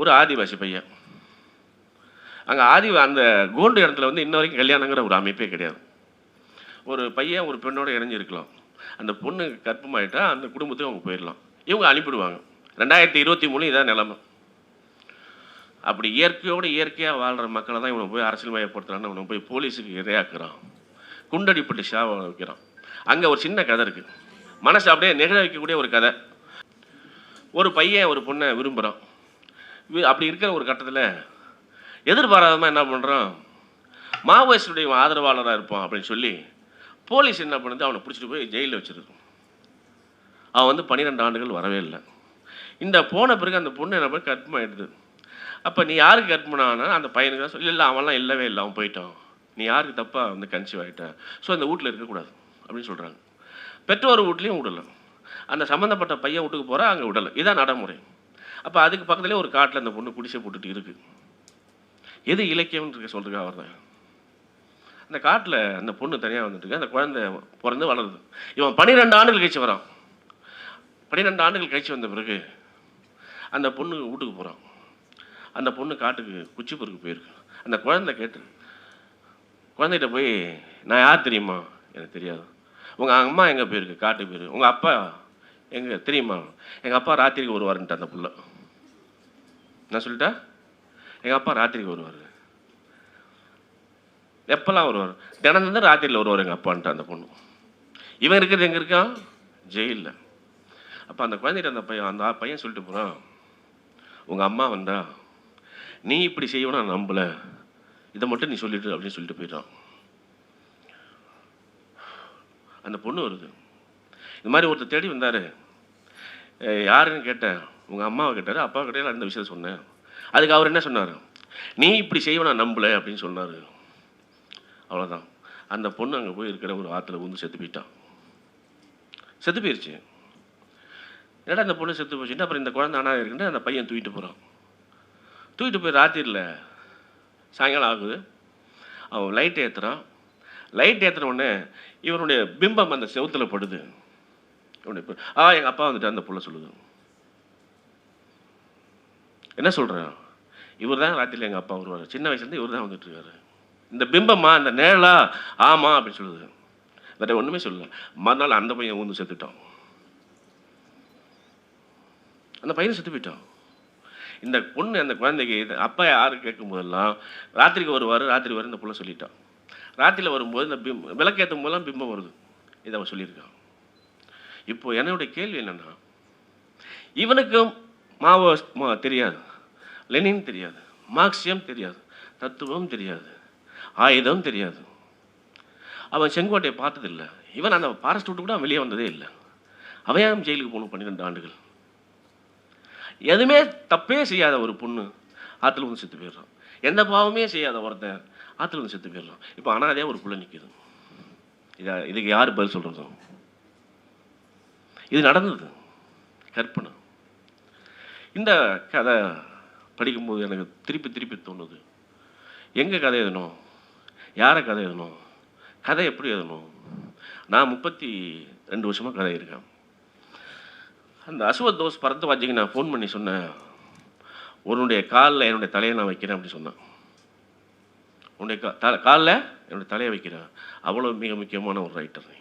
ஒரு ஆதிவாசி பையன். அங்கே ஆதி அந்த கோல்டு இடத்துல வந்து இன்ன வரைக்கும் கல்யாணங்கிற ஒரு அமைப்பே கிடையாது. ஒரு பையன் ஒரு பெண்ணோட இணைஞ்சிருக்கலாம். அந்த பொண்ணு கற்பமாயிட்டா அந்த குடும்பத்துக்கு அவங்க போயிடலாம் இவங்க அனுப்பிடுவாங்க. ரெண்டாயிரத்தி இருபத்தி மூணு இதான் நிலமை. அப்படி இயற்கையோடு இயற்கையாக வாழ்கிற மக்களை தான் இவனை போய் அரசியல் மயப்படுத்துறான்னு இவனை போய் போலீஸுக்கு இரையாக்குறான் குண்டடிப்பட்டு ஷாவை வைக்கிறான். அங்கே ஒரு சின்ன கதை இருக்குது மனசு அப்படியே நிகழ வைக்கக்கூடிய ஒரு கதை. ஒரு பையன் ஒரு பொண்ணை விரும்புகிறான் அப்படி இருக்கிற ஒரு கட்டத்தில் எதிர்பாராதமாக என்ன பண்ணுறான் மாவோயிஸ்டுடைய ஆதரவாளராக இருப்பான் அப்படின்னு சொல்லி போலீஸ் என்ன பண்ணுது? அவனை பிடிச்சிட்டு போய் ஜெயிலில் வச்சுருக்கோம். அவன் வந்து பன்னிரெண்டு ஆண்டுகள் வரவே இல்லை. இந்த போன பிறகு அந்த பொண்ணு என்ன பண்ணி? கற்பமாயிடுது அப்போ நீ யாருக்கு கற்பனானா அந்த பையனுக்கு தான் சொல்லி இல்லை அவன்லாம் இல்லவே இல்லை. அவன் போயிட்டான். நீ யாருக்கு தப்பாக வந்து கன்சீவ் ஆகிட்டேன் ஸோ அந்த வீட்டில் இருக்கக்கூடாது அப்படின்னு சொல்கிறாங்க பெற்றோர் வீட்லேயும் விடலை. அந்த சம்மந்தப்பட்ட பையன் வீட்டுக்கு போகிறா அங்கே விடலை. இதான் நடைமுறை. அப்போ அதுக்கு பக்கத்துலேயே ஒரு காட்டில் அந்த பொண்ணு குடிசை போட்டுட்டு இருக்கு. எது இலக்கியம்னு இருக்க சொல்கிறதுக்காக தான் அந்த காட்டில் அந்த பொண்ணு தனியாக வந்துட்டு அந்த குழந்தை பிறந்து வளருது. இவன் பன்னிரெண்டு ஆண்டுகள் கழிச்சு வரான். பன்னிரெண்டு ஆண்டுகள் கழிச்சு வந்த பிறகு அந்த பொண்ணு வீட்டுக்கு போகிறான் அந்த பொண்ணு காட்டுக்கு குச்சி பொறுக்கு போயிருக்கு. அந்த குழந்தை கேட்டு குழந்தைகிட்ட போய் நான் யார் தெரியுமா? எனக்கு தெரியாது. உங்கள் அம்மா எங்கே போயிருக்கு? காட்டுக்கு போயிருக்கு. உங்கள் அப்பா எங்கே தெரியுமா? எங்கள் அப்பா ராத்திரிக்கு வருவாருன்ட்டு அந்த புள்ள. நான் சொல்லிட்டா? எங்கள் அப்பா ராத்திரிக்கு வருவார். எப்போல்லாம் வருவார்? தினம் தான் ராத்திரியில் வருவார் எங்கள் அப்பான்ட்டு அந்த பொண்ணு. இவன் இருக்கிறது எங்கே இருக்கான்? ஜெயிலில். அப்போ அந்த குழந்தைகிட்ட அந்த பையன் அந்த பையன் சொல்லிட்டு போகிறான் உங்கள் அம்மா வந்தா நீ இப்படி செய்யணும் நான் நம்பலை. இதை மட்டும் நீ சொல்லிட்டு அப்படின்னு சொல்லிட்டு போயிட்டான் அந்த பொண்ணு வருது. இந்த மாதிரி ஒருத்தர் தேடி வந்தார். யாருன்னு கேட்டேன். உங்கள் அம்மாவை கேட்டார். அப்பா கிட்டே அந்த விஷயத்த சொன்னேன். அதுக்கு அவர் என்ன சொன்னார்? நீ இப்படி செய்வ நான் நம்பலை அப்படின்னு சொன்னார். அவ்வளோதான் அந்த பொண்ணு அங்கே போய் இருக்கிற ஒரு ஆற்றுல வந்து செத்து போயிட்டான் செத்து போயிடுச்சு என்னடா அந்த பொண்ணு செத்து போச்சுட்டு அப்புறம் இந்த குழந்தை ஆனால் இருக்குன்னு அந்த பையன் தூக்கிட்டு போகிறான் தூக்கிட்டு போய் ராத்திரியில் சாயங்காலம் ஆகுது. அவன் லைட் ஏற்றுறான் லைட் ஏற்றின உடனே இவனுடைய பிம்பம் அந்த செவுத்துல படுது. இவனுடைய ஆ எங்கள் அப்பா வந்துட்டு அந்த புள்ள சொல்லுது. என்ன சொல்கிறேன் இவர் தான் ராத்திரியில் எங்கள் அப்பா வருவார். சின்ன வயசுலேருந்து இவர் தான் வந்துட்டு இருக்காரு. இந்த பிம்பமா இந்த நிழலா ஆமாம் அப்படின்னு சொல்லுது. வேற ஒன்றுமே சொல்லல. மறுநாள் அந்த பையன் ஊந்து செத்துட்டான். அந்த பையன் செத்து போயிட்டான். இந்த பொண்ணு அந்த குழந்தைக்கு அப்பா யாரு கேட்கும் போதெல்லாம் ராத்திரிக்கு வருவார் ராத்திரி வரை இந்த புள்ள சொல்லிட்டான். ராத்திரியில் வரும்போது இந்த பிம் விளக்கேற்றும் போதெல்லாம் பிம்பம் வருது. இதை அவன் சொல்லியிருக்கான். இப்போ என்னுடைய கேள்வி என்னென்னா இவனுக்கும் மாவோ மா- தெரியாது லெனின் தெரியாது மார்க்சியம் தெரியாது தத்துவம் தெரியாது ஆயுதம் தெரியாது. அவன் செங்கோட்டையை பார்த்ததில்லை. இவன் அந்த ஃபாரஸ்ட் விட்டு கூட அவன் வெளியே வந்ததே இல்லை. அவன் ஜெயிலுக்கு போகணும் பன்னிரெண்டு ஆண்டுகள்? எதுவுமே தப்பே செய்யாத ஒரு பொண்ணு ஆற்றுல வந்து செத்து போயிடுறான். எந்த பாவமே செய்யாத ஒருத்தன் ஆற்றுல வந்து செத்து போயிடுறான். இப்போ அனாதையாக ஒரு பிள்ளை நிற்கிது இதை இதுக்கு யார் பதில் சொல்கிறது இது நடந்தது கற்பனை. இந்த கதை படிக்கும்போது எனக்கு திருப்பி திருப்பி தோணுது. எங்கே கதை எழுதணும்? யாரை கதை எழுதணும்? கதை எப்படி எழுதணும்? நான் முப்பத்தி ரெண்டு வருஷமாக கதை இருக்கேன். அந்த அசுவத் தோஸ் பரத்வாஜிக்கு நான் ஃபோன் பண்ணி சொன்னேன். உன்னுடைய காலில் என்னுடைய தலையை நான் வைக்கிறேன் அப்படி சொன்னேன். உன்னுடைய கா காலில் என்னுடைய தலையை வைக்கிறேன். அவ்வளோ மிக முக்கியமான ஒரு ரைட்டர் நீ.